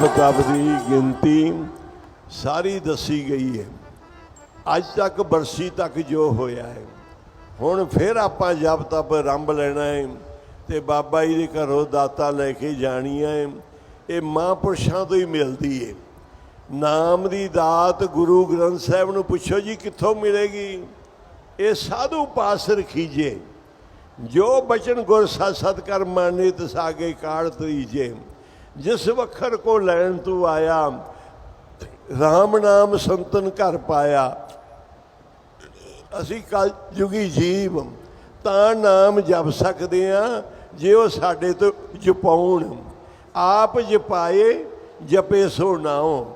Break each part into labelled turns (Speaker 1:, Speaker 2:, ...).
Speaker 1: ਜਪ ਤਪ ਦੀ ਗਿਣਤੀ ਸਾਰੀ ਦੱਸੀ ਗਈ ਹੈ। ਅੱਜ ਤੱਕ ਬਰਸੀ ਤੱਕ ਜੋ ਹੋਇਆ ਹੈ। ਹੁਣ ਫਿਰ ਆਪਾਂ ਜਪ ਤਪ ਰੰਭ ਲੈਣਾ ਹੈ ਤੇ ਬਾਬਾ ਜੀ ਦੇ ਘਰੋਂ ਦਾਤਾ ਲੈ ਕੇ ਜਾਣੀਆਂ ਹੈ। ਇਹ ਮਹਾਂਪੁਰਸ਼ਾਂ ਤੋਂ ਹੀ ਮਿਲਦੀ ਹੈ। ਨਾਮ ਦੀ ਦਾਤ ਗੁਰੂ ਗ੍ਰੰਥ ਸਾਹਿਬ ਨੂੰ ਪੁੱਛੋ ਜੀ ਕਿੱਥੋਂ ਮਿਲੇਗੀ? ਇਹ ਸਾਧੂ ਪਾਸ ਰਖੀਜੇ। ਜੋ ਬਚਨ ਗੁਰ ਸਤ ਸਤ ਕਰ ਮਾਨੇ ਤਸਾਗੇ ਕਾੜ ਤਰੀਜੇ। ਜਿਸ ਵਖਰ ਕੋ ਲੈਣ ਤੂੰ ਆਇਆ RAM ਨਾਮ ਸੰਤਨ ਘਰ ਪਾਇਆ। ਅਸੀਂ ਕਲ ਜੁਗੀ ਜੀਵ, ਤਾਂ ਨਾਮ ਜਪ ਸਕਦੇ ਆ, ਜੇ ਉਹ ਸਾਡੇ ਤੋਂ ਜਪਾਉਣ। ਆਪ ਜਪਾਏ, ਜਪੇ ਸੋ ਨਾਉ।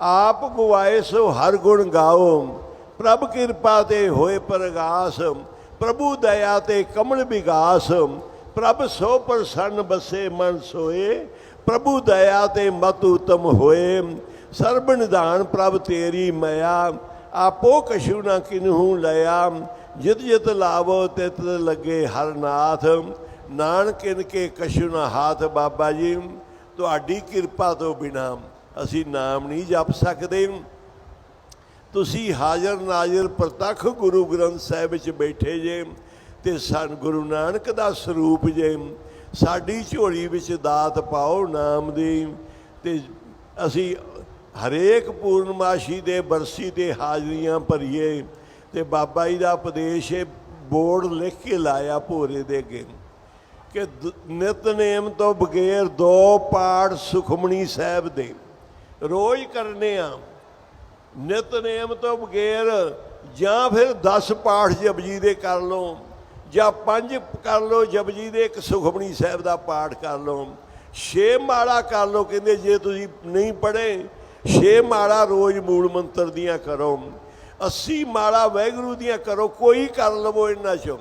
Speaker 1: ਆਪ ਗਵਾਏ ਸੋ ਹਰ ਗੁਣ ਗਾਓ। ਪ੍ਰਭ ਕਿਰਪਾ ਤੇ ਹੋਏ ਪ੍ਰਗਾਸ, ਪ੍ਰਭੂ ਦਇਆ ਤੇ ਕਮਲ ਵਿਗਾਸ। ਪ੍ਰਭ ਸੋ ਪ੍ਰਸੰਨ ਬਸੇ ਮਨ ਸੋਏ, ਪ੍ਰਭੂ ਦਇਆ ਤੇ ਮਤ ਉਤਮ ਹੋਏ। ਸਰਬ ਨਿਧਾਨ ਪ੍ਰਭ ਤੇਰੀ ਮਇਆ, ਆਪੋ ਕਛੂ ਨਾ ਕਿਨਹੂ ਲਿਆ ਜਿਤ ਜਿਤ ਲਾਵੋ ਤਿਤ ਲੱਗੇ ਹਰ ਨਾਥ। ਨਾਨਕ ਇਨ ਕੇ ਕਛੂ ਨਾ ਹਾਥ ਬਾਬਾ ਜੀ, ਤੁਹਾਡੀ ਕਿਰਪਾ ਤੋਂ ਬਿਨਾ ਅਸੀਂ ਨਾਮ ਨਹੀਂ ਜਪ ਸਕਦੇ। ਤੁਸੀਂ ਹਾਜ਼ਰ ਨਾਜ਼ਰ ਪ੍ਰਤੱਖ ਗੁਰੂ ਗ੍ਰੰਥ ਸਾਹਿਬ ਵਿੱਚ ਬੈਠੇ ਜੇ। ਤੇ ਸਨ ਗੁਰੂ ਨਾਨਕ ਦਾ ਸਰੂਪ ਜੇ। ਸਾਡੀ ਝੋਲੀ ਵਿੱਚ ਦਾਤ ਪਾਓ ਨਾਮ ਦੀ। ਤੇ ਅਸੀਂ ਹਰੇਕ ਪੂਰਨਮਾਸ਼ੀ ਦੇ ਬਰਸੀ ਤੇ ਹਾਜ਼ਰੀਆਂ ਭਰੀਏ। ਤੇ ਬਾਬਾ ਜੀ ਦਾ ਉਪਦੇਸ਼ ਇਹ ਬੋਰਡ ਲਿਖ ਕੇ ਲਾਇਆ ਭੋਰੇ ਦੇ ਅੱਗੇ ਕਿ ਦ- ਨਿਤਨੇਮ ਤੋਂ ਬਗੈਰ ਦੋ ਪਾਠ ਸੁਖਮਣੀ ਸਾਹਿਬ ਦੇ। ਰੋਜ਼ ਕਰਨੇ ਆ। ਨਿਤਨੇਮ ਤੋਂ ਬਗੈਰ ਜਾਂ ਫਿਰ 10 ਪਾਠ ਜਪਜੀ ਦੇ ਕਰ ਲਓ। ਜਾਂ ਪੰਜ ਕਰ ਲਓ ਜਪਜੀ ਦੇ, ਇੱਕ ਸੁਖਮਣੀ ਸਾਹਿਬ ਦਾ ਪਾਠ ਕਰ ਲਓ। ਛੇ ਮਾਲਾ ਕਰ ਲਓ, ਕਹਿੰਦੇ ਜੇ ਤੁਸੀਂ ਨਹੀਂ ਪੜ੍ਹੇ, ਛੇ ਮਾਲਾ ਰੋਜ਼ ਮੂਲ ਮੰਤਰ ਦੀਆਂ ਕਰੋ। 80 ਮਾਲਾ ਵਾਹਿਗੁਰੂ ਦੀਆਂ ਕਰੋ, ਕੋਈ ਕਰ ਲਵੋ ਇਹਨਾਂ ਚੋਂ।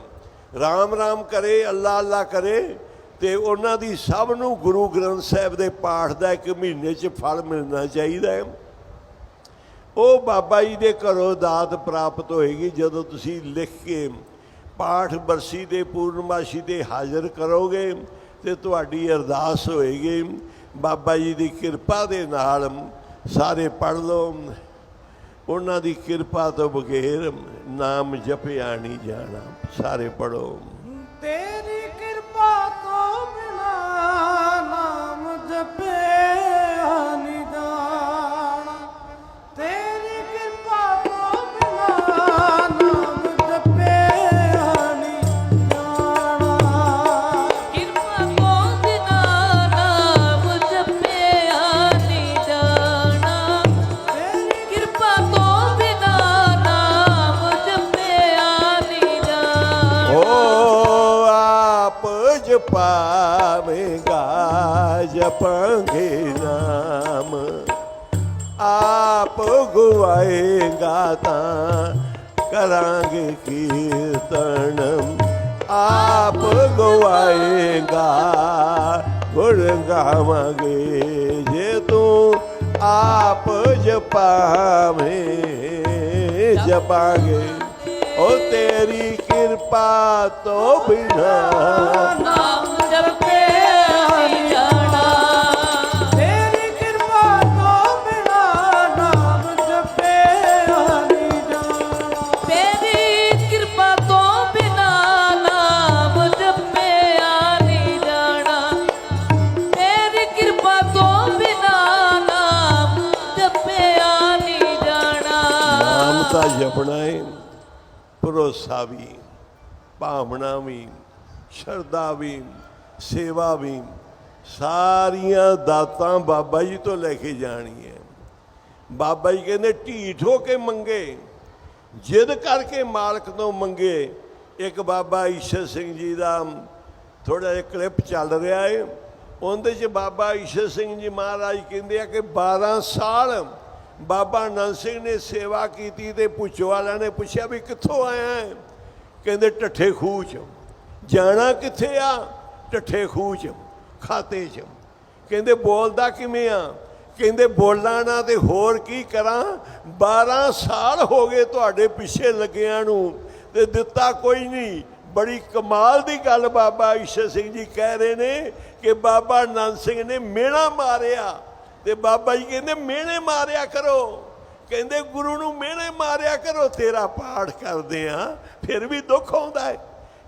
Speaker 1: ਰਾਮ ਰਾਮ ਕਰੇ, ਅੱਲਾ ਅੱਲਾ ਕਰੇ, ਤੇ ਉਹਨਾਂ ਦੀ ਸਭ ਨੂੰ ਗੁਰੂ ਗ੍ਰੰਥ ਸਾਹਿਬ ਦੇ ਪਾਠ ਦਾ ਇੱਕ ਮਹੀਨੇ 'ਚ ਫਲ ਮਿਲਣਾ ਚਾਹੀਦਾ ਹੈ। ਉਹ ਬਾਬਾ ਜੀ ਦੇ ਘਰੋਂ ਦਾਤ ਪ੍ਰਾਪਤ ਹੋਏਗੀ, ਜਦੋਂ ਤੁਸੀਂ ਲਿਖ ਕੇ ਪਾਠ ਬਰਸੀ ਦੇ ਪੂਰਨਮਾਸ਼ੀ ਤੇ ਹਾਜ਼ਰ ਕਰੋਗੇ ਤੇ ਤੁਹਾਡੀ ਅਰਦਾਸ ਹੋਏਗੀ। ਬਾਬਾ ਜੀ ਦੀ ਕਿਰਪਾ ਦੇ ਨਾਲ ਸਾਰੇ ਪੜ ਲਓ। ਉਹਨਾਂ ਦੀ ਕਿਰਪਾ ਤੋਂ ਬਗੈਰ ਨਾਮ ਜਪਿਆ ਨਹੀਂ ਜਾਣਾ। ਸਾਰੇ ਪੜੋ
Speaker 2: ਤੇਰੀ
Speaker 1: ਜਪਾਂਗੇ ਨਾਮ, ਆਪ ਗਵਾਏਗਾ ਤਾਂ ਕਰਾਂਗੇ ਕੀਰਤਨ। ਆਪ ਗਵਾਏਗਾ ਗੁਣ ਗਾਵਾਂਗੇ ਜੇ ਤੂੰ ਆਪ ਜਪਾਵੇਂ, ਜਪਾਂਗੇ। ਓ ਤੇਰੀ ਕਿਰਪਾ ਤੋਂ ਬਿਨਾ ਜਪਣਾ ਹੈ ਭਰੋਸਾ ਵੀ, ਭਾਵਨਾ ਵੀ, ਸ਼ਰਧਾ ਵੀ, ਸੇਵਾ ਵੀ, ਸਾਰੀਆਂ ਦਾਤਾਂ ਬਾਬਾ ਜੀ ਤੋਂ ਲੈ ਕੇ ਜਾਣੀ ਹੈ ਬਾਬਾ ਜੀ ਕਹਿੰਦੇ, ਢੀਠ ਹੋ ਕੇ ਮੰਗੇ, ਜਿੱਦ ਕਰਕੇ ਮਾਲਕ ਤੋਂ ਮੰਗੇ। ਇੱਕ ਬਾਬਾ ਈਸ਼ਰ ਸਿੰਘ ਜੀ ਦਾ ਥੋੜਾ ਜਿਹਾ ਕਲਿੱਪ ਚੱਲ ਰਿਹਾ ਹੈ ਉਹਦੇ 'ਚ ਬਾਬਾ ਈਸ਼ਰ ਸਿੰਘ ਜੀ ਮਹਾਰਾਜ ਕਹਿੰਦੇ ਆ ਕਿ 12 ਸਾਲ ਬਾਬਾ ਨੰਦ ਸਿੰਘ ਨੇ ਸੇਵਾ ਕੀਤੀ ਤੇ ਪੁੱਛੋ ਵਾਲਿਆਂ ਨੇ ਪੁੱਛਿਆ ਵੀ ਕਿੱਥੋਂ ਆਇਆ ਹੈ? ਕਹਿੰਦੇ ਟੱਠੇ ਖੂਹ 'ਚ। ਜਾਣਾ ਕਿੱਥੇ ਆ? ਟੱਠੇ ਖੂਹ 'ਚ, ਖਾਤੇ 'ਚ। ਕਹਿੰਦੇ ਬੋਲਦਾ ਕਿਵੇਂ ਆ? ਕਹਿੰਦੇ ਬੋਲਾਂ ਨਾ ਤੇ ਹੋਰ ਕੀ ਕਰਾਂ? 12 ਸਾਲ ਹੋ ਗਏ ਤੁਹਾਡੇ ਪਿੱਛੇ ਲੱਗਿਆਂ ਨੂੰ ਤੇ ਦਿੱਤਾ ਕੋਈ ਨਹੀਂ। ਬੜੀ ਕਮਾਲ ਦੀ ਗੱਲ ਬਾਬਾ ਈਸ਼ਰ ਸਿੰਘ ਜੀ ਕਹਿ ਰਹੇ ਨੇ ਕਿ ਬਾਬਾ ਨੰਦ ਸਿੰਘ ਨੇ ਮੇਣਾ ਮਾਰਿਆ। ਤੇ ਬਾਬਾ ਜੀ ਕਹਿੰਦੇ, ਮਿਹਣੇ ਮਾਰਿਆ ਕਰੋ। ਕਹਿੰਦੇ, ਗੁਰੂ ਨੂੰ ਮਿਹਣੇ ਮਾਰਿਆ ਕਰੋ, ਤੇਰਾ ਪਾਠ ਕਰਦੇ ਆ, ਫਿਰ ਵੀ ਦੁੱਖ ਆਉਂਦਾ ਹੈ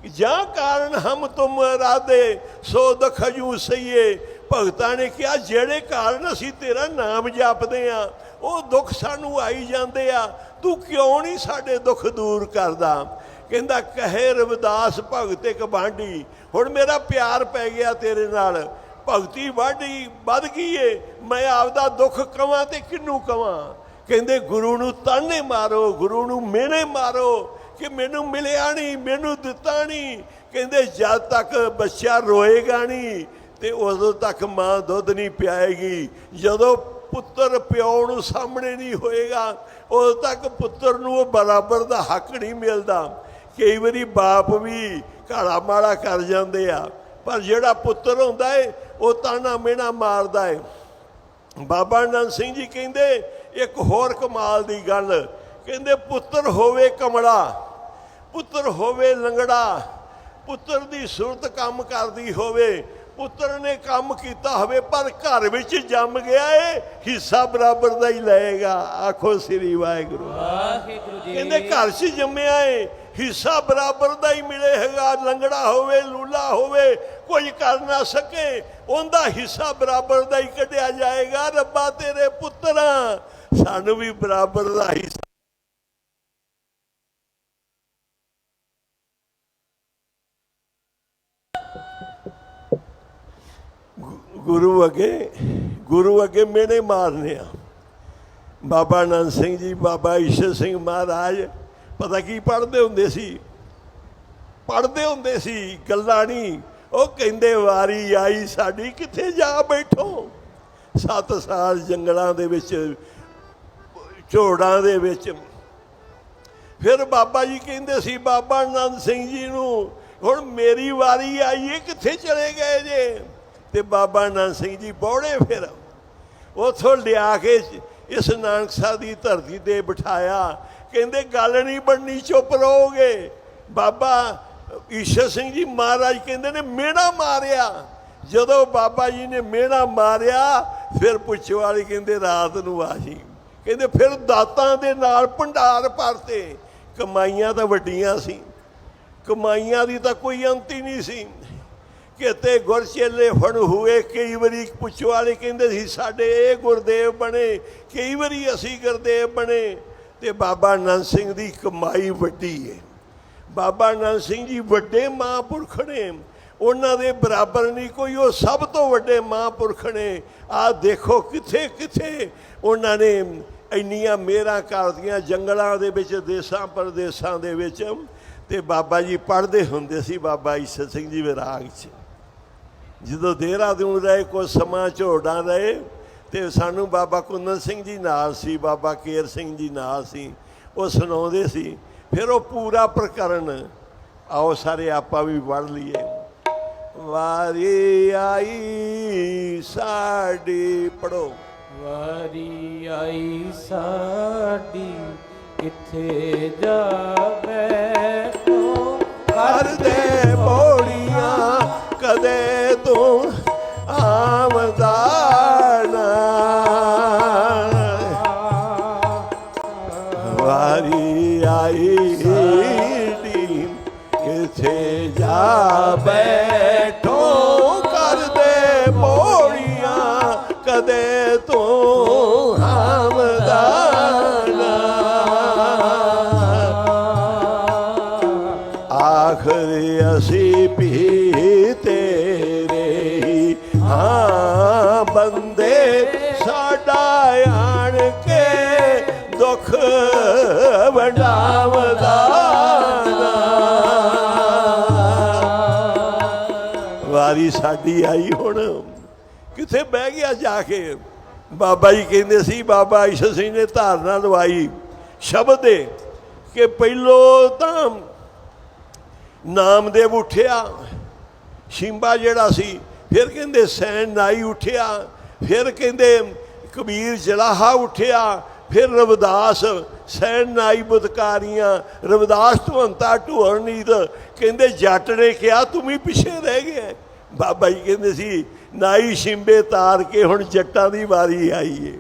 Speaker 1: ਜਾਂ ਕਾਰਨ ਹਮ ਤੁਮ ਰਾਦੇ ਸੋ ਦਖਜੂ ਸਈਏ। ਭਗਤਾਂ ਨੇ ਕਿਹਾ, ਜਿਹੜੇ ਕਾਰਨ ਅਸੀਂ ਤੇਰਾ ਨਾਮ ਜਪਦੇ ਆ, ਉਹ ਦੁੱਖ ਸਾਨੂੰ ਆਈ ਜਾਂਦੇ ਆ। ਤੂੰ ਕਿਉਂ ਨਹੀਂ ਸਾਡੇ ਦੁੱਖ ਦੂਰ ਕਰਦਾ? ਕਹਿੰਦਾ, ਕਹੇ ਰਵਿਦਾਸ ਭਗਤ ਇੱਕ ਬਾਂਢੀ ਹੁਣ ਮੇਰਾ ਪਿਆਰ ਪੈ ਗਿਆ ਤੇਰੇ ਨਾਲ। ਭਗਤੀ ਵਾਢੀ ਵੱਧ ਗਈ ਏ। ਮੈਂ ਆਪਦਾ ਦੁੱਖ ਕਵਾਂ ਤੇ ਕਿਹਨੂੰ ਕਵਾਂ? ਕਹਿੰਦੇ, ਗੁਰੂ ਨੂੰ ਤਾਨੇ ਮਾਰੋ, ਗੁਰੂ ਨੂੰ ਮੇਰੇ ਮਾਰੋ ਕਿ ਮੈਨੂੰ ਮਿਲਿਆ ਨਹੀਂ, ਮੈਨੂੰ ਦਿੱਤਾ ਨਹੀਂ। ਕਹਿੰਦੇ, ਜਦ ਤੱਕ ਬੱਚਾ ਰੋਏਗਾ ਨਹੀਂ ਤੇ ਉਦੋਂ ਤੱਕ ਮਾਂ ਦੁੱਧ ਨਹੀਂ ਪਿਆਏਗੀ। ਜਦੋਂ ਪੁੱਤਰ ਪਿਓ ਨੂੰ ਸਾਹਮਣੇ ਨਹੀਂ ਹੋਏਗਾ, ਉਦੋਂ ਤੱਕ ਪੁੱਤਰ ਨੂੰ ਉਹ ਬਰਾਬਰ ਦਾ ਹੱਕ ਨਹੀਂ ਮਿਲਦਾ। ਕਈ ਵਾਰੀ ਬਾਪ ਵੀ ਘਾੜਾ ਮਾੜਾ ਕਰ ਜਾਂਦੇ ਆ। ਪਰ ਜਿਹੜਾ ਪੁੱਤਰ ਹੁੰਦਾ ਏ ਉਹ ਤਾਣਾ ਮਿਹਣਾ ਮਾਰਦਾ ਏ। ਬਾਬਾ ਨੰਦ ਸਿੰਘ ਜੀ ਕਹਿੰਦੇ ਇੱਕ ਹੋਰ ਕਮਾਲ ਦੀ ਗੱਲ। ਕਹਿੰਦੇ ਪੁੱਤਰ ਹੋਵੇ ਕਮਲਾ ਪੁੱਤਰ ਹੋਵੇ ਲੰਗੜਾ ਪੁੱਤਰ ਦੀ ਸੁਰਤ ਕੰਮ ਕਰਦੀ ਹੋਵੇ ਪੁੱਤਰ ਨੇ ਕੰਮ ਕੀਤਾ ਹੋਵੇ ਪਰ ਘਰ ਵਿੱਚ ਜੰਮ ਗਿਆ ਏ ਹਿੱਸਾ ਬਰਾਬਰ ਦਾ ਹੀ ਲਏਗਾ। ਆਖੋ ਸ੍ਰੀ ਵਾਹਿਗੁਰੂ।
Speaker 3: ਵਾਹਿਗੁਰੂ ਜੀ
Speaker 1: ਕਹਿੰਦੇ ਘਰ 'ਚ ਜੰਮਿਆ ਏ ਹਿੱਸਾ ਬਰਾਬਰ ਦਾ ਹੀ ਮਿਲੇ ਹੈਗਾ, ਲੰਗੜਾ ਹੋਵੇ, ਲੂਲਾ ਹੋਵੇ ਕੁਝ ਕਰ ਨਾ ਸਕੇ, ਉਹਦਾ ਹਿੱਸਾ ਬਰਾਬਰ ਦਾ ਹੀ ਕੱਢਿਆ ਜਾਏਗਾ। ਰੱਬਾ ਤੇਰੇ ਪੁੱਤਰਾਂ, ਸਾਨੂੰ ਵੀ ਬਰਾਬਰ ਦਾ ਹਿੱਸਾ ਗੁਰੂ ਅੱਗੇ ਗੁਰੂ ਅੱਗੇ ਮੇਨੇ ਮਾਰਨੇ ਆ। ਬਾਬਾ ਆਨੰਦ ਸਿੰਘ ਜੀ, ਬਾਬਾ ਈਸ਼ਰ ਸਿੰਘ ਮਹਾਰਾਜ ਪਤਾ ਕੀ ਪੜ੍ਹਦੇ ਹੁੰਦੇ ਸੀ? ਪੜ੍ਹਦੇ ਹੁੰਦੇ ਸੀ, ਗੱਲਾਂ ਨਹੀਂ। ਉਹ ਕਹਿੰਦੇ, ਵਾਰੀ ਆਈ ਸਾਡੀ, ਕਿੱਥੇ ਜਾ ਬੈਠੋ? ਸੱਤ ਸਾਲ ਜੰਗਲਾਂ ਦੇ ਵਿੱਚ, ਝੋੜਾਂ ਦੇ ਵਿੱਚ। ਫਿਰ ਬਾਬਾ ਜੀ ਕਹਿੰਦੇ ਸੀ, ਬਾਬਾ ਆਨੰਦ ਸਿੰਘ ਜੀ ਨੂੰ, ਹੁਣ ਮੇਰੀ ਵਾਰੀ ਆਈ ਹੈ ਕਿੱਥੇ ਚਲੇ ਗਏ ਜੇ? ਤੇ ਬਾਬਾ ਆਨੰਦ ਸਿੰਘ ਜੀ ਬੌੜੇ ਫਿਰ। ਉਥੋਂ ਲਿਆ ਕੇ ਇਸ ਨਾਨਕ ਸਾਹਿਬ ਦੀ ਧਰਤੀ ਤੇ ਬਿਠਾਇਆ। ਕਹਿੰਦੇ, ਗੱਲ ਨਹੀਂ ਬਣਨੀ, ਚੁੱਪ ਰਹੋਗੇ। ਬਾਬਾ ਈਸ਼ਰ ਸਿੰਘ ਜੀ ਮਹਾਰਾਜ ਕਹਿੰਦੇ ਨੇ ਮਿਹਣਾ ਮਾਰਿਆ। ਜਦੋਂ ਬਾਬਾ ਜੀ ਨੇ ਮਿਹਣਾ ਮਾਰਿਆ, ਫਿਰ ਪੁੱਛੋ ਵਾਲੀ ਕਹਿੰਦੇ, ਰਾਤ ਨੂੰ ਆਹੀ ਕਹਿੰਦੇ, ਫਿਰ ਦਾਤਾਂ ਦੇ ਨਾਲ ਭੰਡਾਰ ਭਰਤੇ। ਕਮਾਈਆਂ ਤਾਂ ਵੱਡੀਆਂ ਸੀ। ਕਮਾਈਆਂ ਦੀ ਤਾਂ ਕੋਈ ਅੰਤ ਹੀ ਨਹੀਂ ਸੀ। ਕਿਤੇ ਗੁਰਚੇਲੇ ਫਣ ਹੋਏ, ਕਈ ਵਾਰੀ ਪੁੱਛੋ ਵਾਲੇ ਕਹਿੰਦੇ ਸੀ, ਸਾਡੇ ਇਹ ਗੁਰਦੇਵ ਬਣੇ, ਕਈ ਵਾਰੀ ਅਸੀਂ ਗੁਰਦੇਵ ਬਣੇ। ਤੇ ਬਾਬਾ ਆਨੰਦ ਸਿੰਘ ਦੀ ਕਮਾਈ ਵੱਡੀ ਹੈ ਬਾਬਾ ਆਨੰਦ ਸਿੰਘ ਜੀ ਵੱਡੇ ਮਹਾਂਪੁਰਖ ਨੇ। ਉਹਨਾਂ ਦੇ ਬਰਾਬਰ ਨਹੀਂ ਕੋਈ, ਉਹ ਸਭ ਤੋਂ ਵੱਡੇ ਮਹਾਂਪੁਰਖ ਨੇ। ਆ ਦੇਖੋ ਕਿੱਥੇ ਕਿੱਥੇ ਉਹਨਾਂ ਨੇ ਇੰਨੀਆਂ ਮੇਰਾ ਕਰਦੀਆਂ ਜੰਗਲਾਂ ਦੇ ਵਿੱਚ, ਦੇਸਾਂ ਪਰਦੇਸਾਂ ਦੇ ਵਿੱਚ। ਤੇ ਬਾਬਾ ਜੀ ਪੜ੍ਹਦੇ ਹੁੰਦੇ ਸੀ ਬਾਬਾ ਈਸ਼ਰ ਸਿੰਘ ਜੀ ਵਿਰਾਗ 'ਚ। ਜਦੋਂ ਦੇਹਰਾਦੂਨ ਰਹੇ ਕੁਝ ਸਮਾਂ ਝੋੜਾਂ ਰਹੇ ਤੇ ਸਾਨੂੰ ਬਾਬਾ ਕੁੰਦਨ ਸਿੰਘ ਜੀ ਨਾਲ ਸੀ ਬਾਬਾ ਕੇਰ ਸਿੰਘ ਜੀ ਨਾਲ ਸੀ ਉਹ ਸੁਣਾਉਂਦੇ ਸੀ। ਫਿਰ ਉਹ ਪੂਰਾ ਪ੍ਰਕਰਨ ਆਓ ਸਾਰੇ ਆਪਾਂ ਵੀ ਪੜ੍ਹ ਲਈਏ। ਵਾਰੀ ਆਈ ਸਾਡੀ ਪੜੋ
Speaker 2: ਵਾਰੀ ਆਈ ਸਾਡੀ ਕਿੱਥੇ ਜਾ ਬੈਠੋ
Speaker 1: ਕਰਦੇ ਬੋੜੀਆਂ ਕਦੇ ਤੂੰ ਕਰਦੇ ਵਾਰੀ ਸਾਡੀ ਆਈ ਹੁਣ। ਕਿੱਥੇ ਬਹਿ ਗਿਆ ਜਾ ਕੇ? ਬਾਬਾ ਜੀ ਕਹਿੰਦੇ ਸੀ, ਬਾਬਾ ਈਸ਼ਰ ਸਿੰਘ ਨੇ ਧਾਰਨਾ ਲਵਾਈ। ਸ਼ਬਦ ਦੇ ਕਿ ਪਹਿਲੋ ਤਾਂ ਨਾਮਦੇਵ ਉੱਠਿਆ, ਸ਼ਿੰਬਾ ਜਿਹੜਾ ਸੀ, ਫਿਰ ਕਹਿੰਦੇ ਸੈਨ ਨਾਈ ਉੱਠਿਆ, ਫਿਰ ਕਹਿੰਦੇ ਕਬੀਰ ਜਲਾਹਾ ਉੱਠਿਆ, ਫਿਰ ਰਵਿਦਾਸ, ਸੈਨ ਨਾਈ ਬੁਦਕਾਰੀਆਂ ਰਵਿਦਾਸ ਧਵੰਤਾ ਢੋਰਨੀਤ ਕਹਿੰਦੇ ਜੱਟ ਨੇ ਕਿਹਾ, ਤੂੰ ਵੀ ਪਿੱਛੇ ਰਹਿ ਗਿਆ। ਬਾਬਾ ਜੀ ਕਹਿੰਦੇ ਸੀ, ਨਾਈ ਸ਼ਿੰਬੇ ਤਾਰ ਕੇ ਹੁਣ ਜੱਟਾਂ ਦੀ ਵਾਰੀ ਆਈ ਏ।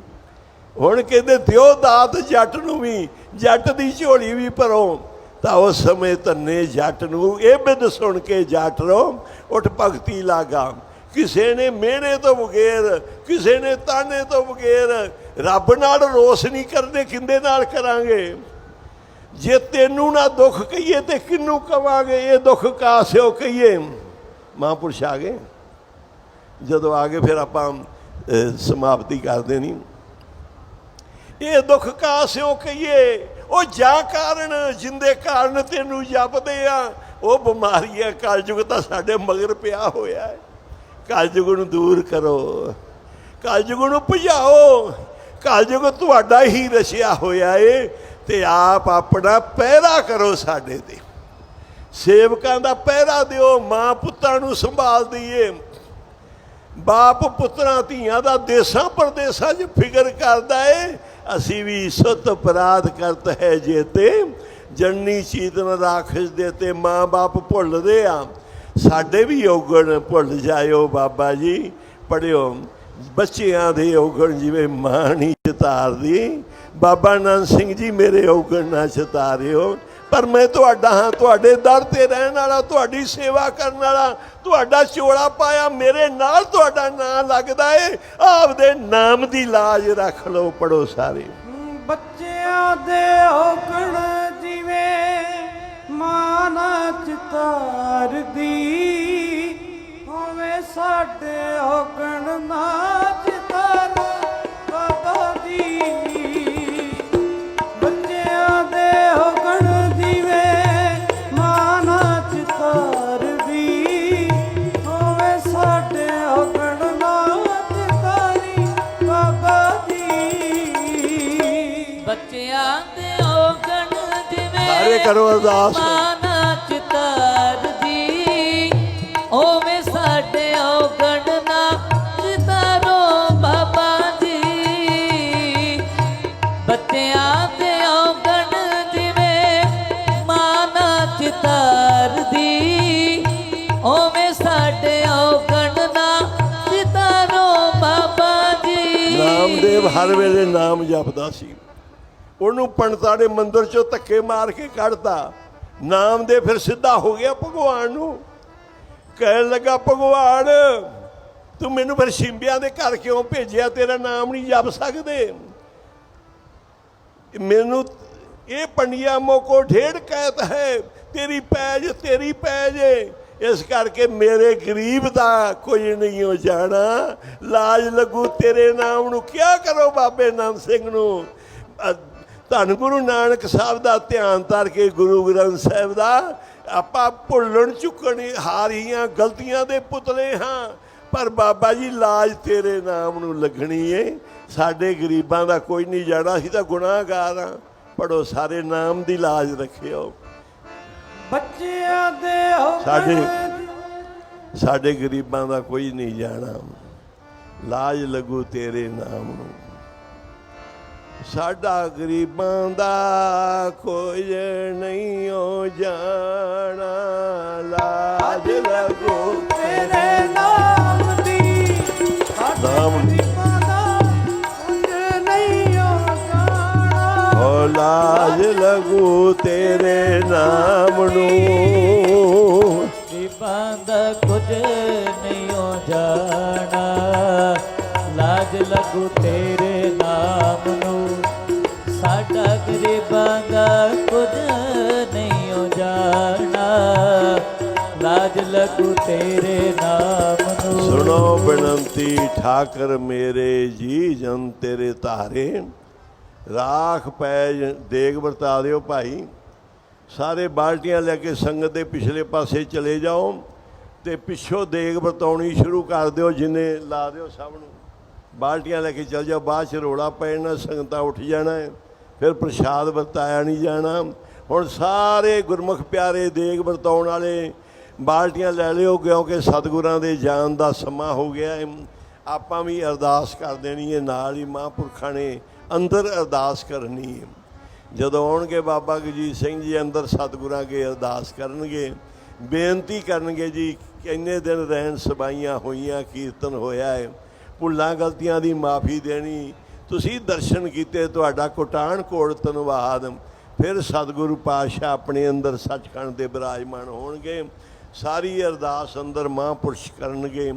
Speaker 1: ਹੁਣ ਕਹਿੰਦੇ ਦਿਓ ਦਾਤ ਜੱਟ ਨੂੰ ਵੀ, ਜੱਟ ਦੀ ਝੋਲੀ ਵੀ ਭਰੋ। ਤਾਂ ਉਸ ਸਮੇਂ ਤੰਨੇ ਜੱਟ ਨੂੰ, ਇਹ ਬਿਦ ਸੁਣ ਕੇ ਜੱਟ ਰੋ, ਉੱਠ ਭਗਤੀ ਲਾਗਾ। ਕਿਸੇ ਨੇ ਮਿਹਣੇ ਤੋਂ ਬਗੈਰ, ਕਿਸੇ ਨੇ ਤਾਨੇ ਤੋਂ ਬਗੈਰ, ਰੱਬ ਨਾਲ ਰੋਸ ਨਹੀਂ ਕਰਦੇ ਕਿੰਦੇ ਨਾਲ ਕਰਾਂਗੇ? ਜੇ ਤੈਨੂੰ ਨਾ ਦੁੱਖ ਕਹੀਏ ਤੇ ਕਿੰਨੂੰ ਕਵਾਂਗੇ? ਇਹ ਦੁੱਖ ਕਾਸਿਓ ਕਹੀਏ? ਮਹਾਂਪੁਰਸ਼ ਆ ਗਏ। ਜਦੋਂ ਆ ਗਏ ਫਿਰ ਆਪਾਂ ਸਮਾਪਤੀ ਕਰਦੇ ਨਹੀਂ ਇਹ ਦੁੱਖ ਕਾ ਕਾਸਿਓ ਕਹੀਏ? ਉਹ ਜਾ ਕਾਰਨ ਜਿੰਦੇ ਕਾਰਨ ਤੈਨੂੰ ਜਪਦੇ ਆ, ਉਹ ਬਿਮਾਰੀ ਹੈ ਕਲਯੁਗ ਤਾਂ ਸਾਡੇ ਮਗਰ ਪਿਆ ਹੋਇਆ ਹੈ। ਕਲਯੁਗ ਨੂੰ ਦੂਰ ਕਰੋ। ਕਲਯੁਗ ਨੂੰ ਭਜਾਓ। ਕਲਯੁਗ ਤੁਹਾਡਾ ਹੀ ਰਚਿਆ ਹੋਇਆ ਏ ਤੇ ਆਪ ਆਪਣਾ ਪਹਿਰਾ ਕਰੋ ਸਾਡੇ ਤੇ। ਸੇਵਕਾਂ ਦਾ ਪਹਿਰਾ ਦਿਓ, ਮਾਂ ਪੁੱਤਾਂ ਨੂੰ ਸੰਭਾਲ ਦਈਏ। ਬਾਪ ਪੁੱਤਰਾਂ ਧੀਆਂ ਦਾ ਦੇਸਾਂ ਪਰਦੇਸਾਂ 'ਚ ਫਿਕਰ ਕਰਦਾ ਏ। ਅਸੀਂ ਵੀ ਸੁਤ ਅਪਰਾਧ ਕਰਤ ਹੈ ਜੇਤੇ ਜਨਨੀ ਚੀਤਨ ਰਾਖਸ਼ ਦੇ ਤੇ ਮਾਂ ਬਾਪ ਭੁੱਲਦੇ ਆ। ਸਾਡੇ ਵੀ ਔਗਣ ਭੁੱਲ ਜਾਇਓ ਬਾਬਾ ਜੀ। ਪੜਿਓ, ਬੱਚਿਆਂ ਦੇ ਔਗਣ ਜਿਵੇਂ ਮਾਂ ਨਹੀਂ ਚਤਾਰਦੀ ਬਾਬਾ ਨੰਦ ਸਿੰਘ ਜੀ ਮੇਰੇ ਔਗਣ ਨਾ ਚਤਾਰਿਓ ਪਰ ਮੈਂ ਤੁਹਾਡਾ ਹਾਂ, ਤੁਹਾਡੇ ਦਰ ਤੇ ਰਹਿਣ ਵਾਲਾ, ਤੁਹਾਡੀ ਸੇਵਾ ਕਰਨ ਵਾਲਾ, ਤੁਹਾਡਾ ਚੋਲਾ ਪਾਇਆ ਮੇਰੇ ਨਾਲ ਤੁਹਾਡਾ ਨਾਮ ਲੱਗਦਾ ਏ। ਆਪਦੇ ਨਾਮ ਦੀ ਲਾਜ ਰੱਖ ਲਓ ਪੜੋ ਸਾਰੇ
Speaker 2: ਬੱਚਿਆਂ ਦੇ ਔਗਣ ਜਿਵੇਂ ਮਾਨ ਚਿਤਾਰਦੀ ਹੋਵੇ ਸਾਡੇ ਔਗਣ ਨਾਚ ਤਰ
Speaker 1: ਸਾਰੇ ਕਰੋ ਅਰਦਾਸ।
Speaker 3: ਓਵੇਂ ਸਾਡੇ ਔਗਣ ਨਾ ਚਿਤਾਰੋ ਬਾਬਾ ਜੀ। ਬੱਚਿਆਂ ਦੇ ਔਗਣ ਜਿਵੇਂ ਮਾਨਾ ਚਿਤਾਰਦੀ ਓਵੇਂ ਸਾਡੇ ਔਗਣ ਨਾ ਚਿਤਾਰੋ ਬਾਬਾ ਜੀ।
Speaker 1: ਨਾਮਦੇਵ ਹਰ ਵੇਲੇ ਨਾਮ ਜਪਦਾ ਸੀ। ਉਹਨੂੰ ਪੰਡਤਾਂ ਦੇ ਮੰਦਿਰ ਚੋਂ ਧੱਕੇ ਮਾਰ ਕੇ ਕੱਢਤਾ। ਨਾਮ ਦੇ ਫਿਰ ਸਿੱਧਾ ਹੋ ਗਿਆ ਭਗਵਾਨ ਨੂੰ। ਕਹਿਣ ਲੱਗਾ, ਭਗਵਾਨ, ਤੂੰ ਮੈਨੂੰ ਫਿਰ ਸ਼ਿੰਬਿਆਂ ਦੇ ਘਰ ਕਿਉਂ ਭੇਜਿਆ? ਤੇਰਾ ਨਾਮ ਨਹੀਂ ਜਪ ਸਕਦੇ। ਮੈਨੂੰ ਇਹ ਪੰਡਿਆ ਮੋਕੋ ਢੇੜ ਕਹਿਤ ਹੈ, ਤੇਰੀ ਪੈਜ ਤੇਰੀ ਪੈਜ ਏ। ਇਸ ਕਰਕੇ ਮੇਰੇ ਗਰੀਬ ਦਾ ਕੋਈ ਨਹੀਂ ਹੋ ਜਾਣਾ। ਲਾਜ ਲੱਗੂ ਤੇਰੇ ਨਾਮ ਨੂੰ। ਕਿਆ ਕਰੋ ਬਾਬੇ ਨਾਮ ਸਿੰਘ ਨੂੰ? ਧੰਨ ਗੁਰੂ ਨਾਨਕ ਸਾਹਿਬ ਦਾ ਧਿਆਨ ਧਰ ਕੇ ਗੁਰੂ ਗ੍ਰੰਥ ਸਾਹਿਬ ਦਾ ਆਪਾਂ ਭੁੱਲਣ ਚੁੱਕਣ ਹਾਰੀਆਂ ਗਲਤੀਆਂ ਦੇ ਪੁਤਲੇ ਹਾਂ। ਪਰ ਬਾਬਾ ਜੀ ਲਾਜ ਤੇਰੇ ਨਾਮ ਨੂੰ ਲੱਗਣੀ ਏ। ਸਾਡੇ ਗਰੀਬਾਂ ਦਾ ਕੋਈ ਨਹੀਂ ਜਾਣਾ ਅਸੀਂ ਤਾਂ ਗੁਨਾਹਗਾਰ ਹਾਂ। ਪੜੋ ਸਾਰੇ ਨਾਮ ਦੀ ਲਾਜ ਰੱਖਿਓ।
Speaker 2: ਬੱਚਿਆਂ ਦੇ
Speaker 1: ਸਾਡੇ- ਸਾਡੇ ਗਰੀਬਾਂ ਦਾ ਕੋਈ ਨਹੀਂ ਜਾਣਾ। ਲਾਜ ਲੱਗੂ ਤੇਰੇ ਨਾਮ ਨੂੰ। ਸਾਡਾ ਗਰੀਬਾਂ ਦਾ ਕੋਈ ਨਹੀਂ ਹੋ ਜਾਣਾ। ਲਾਜ ਲੱਗੂ
Speaker 2: ਤੇਰੇ ਨਾਮ ਦੀ।
Speaker 1: ਨਾਮ ਦੀ।
Speaker 2: ਗਰੀਬਾਂ ਦਾ ਕੁਝ ਨਹੀਂ ਹੋ ਜਾਣਾ।
Speaker 1: ਓ ਲਾਜ ਲੱਗੂ ਤੇਰੇ ਨਾਮ ਨੂੰ।
Speaker 3: ਗਰੀਬਾਂ ਦਾ ਕੁਝ ਨਹੀਂ ਹੋ ਜਾਣਾ। ਲਾਜ ਲੱਗੂ ਤੇਰੇ ਲਾਜ ਤੇਰੇ ਨਾਮ ਨੂੰ।
Speaker 1: ਸੁਣੋ ਬੇਨੰਤੀ, ਠਾਕਰ ਮੇਰੇ ਜੀ, ਜਨ ਤੇਰੇ ਧਾਰੇ। ਰਾਖ ਪੈ ਦੇਗ ਵਰਤਾ ਦਿਓ ਭਾਈ। ਸਾਰੇ ਬਾਲਟੀਆਂ ਲੈ ਕੇ ਸੰਗਤ ਦੇ ਪਿਛਲੇ ਪਾਸੇ ਚਲੇ ਜਾਓ ਤੇ ਪਿੱਛੋਂ ਦੇਗ ਵਰਤਾਉਣੀ ਸ਼ੁਰੂ ਕਰ ਦਿਓ, ਜਿੰਨੇ ਲਾ ਦਿਓ ਸਭ ਨੂੰ। ਬਾਲਟੀਆਂ ਲੈ ਕੇ ਚਲ ਜਾਓ, ਬਾਅਦ ਚ ਰੋਲਾ ਪੈਣਾ ਸੰਗਤਾਂ ਉੱਠ ਜਾਣਾ ਹੈ ਫਿਰ ਪ੍ਰਸ਼ਾਦ ਵਰਤਾਇਆ ਨਹੀਂ ਜਾਣਾ। ਹੁਣ ਸਾਰੇ ਗੁਰਮੁਖ ਪਿਆਰੇ ਦੇਗ ਵਰਤਾਉਣ ਵਾਲੇ ਬਾਲਟੀਆਂ ਲੈ ਲਿਓ ਕਿਉਂਕਿ ਸਤਿਗੁਰਾਂ ਦੇ ਜਾਣ ਦਾ ਸਮਾਂ ਹੋ ਗਿਆ ਹੈ। ਆਪਾਂ ਵੀ ਅਰਦਾਸ ਕਰ ਦੇਣੀ ਹੈ, ਨਾਲ ਹੀ ਮਹਾਂਪੁਰਖਾਂ ਨੇ ਅੰਦਰ ਅਰਦਾਸ ਕਰਨੀ ਹੈ। ਜਦੋਂ ਆਉਣਗੇ ਬਾਬਾ ਗੁਰਜੀਤ ਸਿੰਘ ਜੀ, ਅੰਦਰ ਸਤਿਗੁਰਾਂ ਕੇ ਅਰਦਾਸ ਕਰਨਗੇ, ਬੇਨਤੀ ਕਰਨਗੇ ਜੀ, ਇੰਨੇ ਦਿਨ ਰਹਿਣ ਸਬਾਈਆਂ ਹੋਈਆਂ, ਕੀਰਤਨ ਹੋਇਆ ਹੈ। ਭੁੱਲਾਂ ਗਲਤੀਆਂ ਦੀ ਮਾਫੀ ਦੇਣੀ, ਤੁਸੀਂ ਦਰਸ਼ਨ ਕੀਤੇ, ਤੁਹਾਡਾ ਕੋਟਾਨ ਕੋਟ ਧੰਨਵਾਦ। ਫਿਰ ਸਤਿਗੁਰੂ ਪਾਤਸ਼ਾਹ ਆਪਣੇ ਅੰਦਰ ਸੱਚਖੰਡ ਦੇ ਬਿਰਾਜਮਾਨ ਹੋਣਗੇ। ਸਾਰੀ ਅਰਦਾਸ ਅੰਦਰ ਮਹਾਂਪੁਰਸ਼ ਕਰਨਗੇ,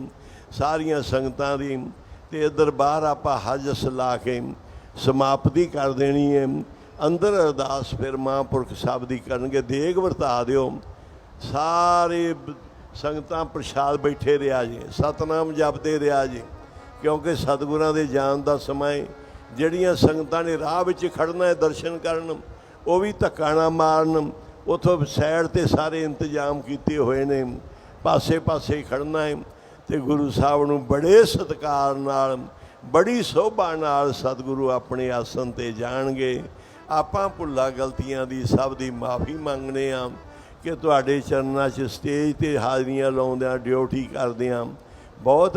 Speaker 1: ਸਾਰੀਆਂ ਸੰਗਤਾਂ ਦੀ, ਤੇ ਇੱਧਰ ਬਾਹਰ ਆਪਾਂ ਹਜਸ ਲਾ ਕੇ ਸਮਾਪਤੀ ਕਰ ਦੇਣੀ ਹੈ। ਅੰਦਰ ਅਰਦਾਸ ਫਿਰ ਮਹਾਂਪੁਰਖ ਸਾਹਿਬ ਦੀ ਕਰਨਗੇ। ਦੇਗ ਵਰਤਾ ਦਿਓ। ਸਾਰੇ ਸੰਗਤਾਂ ਪ੍ਰਸ਼ਾਦ ਬੈਠੇ ਰਿਹਾ ਜੀ। ਸਤਨਾਮ ਜਪਦੇ ਰਿਹਾ ਜੀ। ਕਿਉਂਕਿ ਸਤਿਗੁਰਾਂ ਦੇ ਜਾਣ ਦਾ ਸਮਾਂ ਹੈ ਜਿਹੜੀਆਂ ਸੰਗਤਾਂ ਨੇ ਰਾਹ ਵਿੱਚ ਖੜਨਾ ਹੈ ਦਰਸ਼ਨ ਕਰਨ, ਉਹ ਵੀ ਧੱਕਾ ਨਾ ਮਾਰਨ। ਉਥੋਂ ਸਾਈਡ ਤੇ ਸਾਰੇ ਇੰਤਜ਼ਾਮ ਕੀਤੇ ਹੋਏ ਨੇ। ਪਾਸੇ ਪਾਸੇ ਖੜਨਾ ਹੈ ਤੇ ਗੁਰੂ ਸਾਹਿਬ ਨੂੰ ਬੜੇ ਸਤਿਕਾਰ ਨਾਲ, ਬੜੀ ਸੋਭਾ ਨਾਲ ਸਤਿਗੁਰੂ ਆਪਣੇ ਆਸਨ ਤੇ ਜਾਣਗੇ। ਆਪਾਂ ਭੁੱਲਾਂ ਗਲਤੀਆਂ ਦੀ ਸਭ ਦੀ ਮਾਫੀ ਮੰਗਨੇ ਆ ਕਿ ਤੁਹਾਡੇ ਚਰਨਾਂ 'ਚ ਸਟੇਜ ਤੇ ਹਾਜ਼ਰੀਆਂ ਲਾਉਂਦਿਆਂ, ਡਿਊਟੀ ਕਰਦਿਆਂ ਬਹੁਤ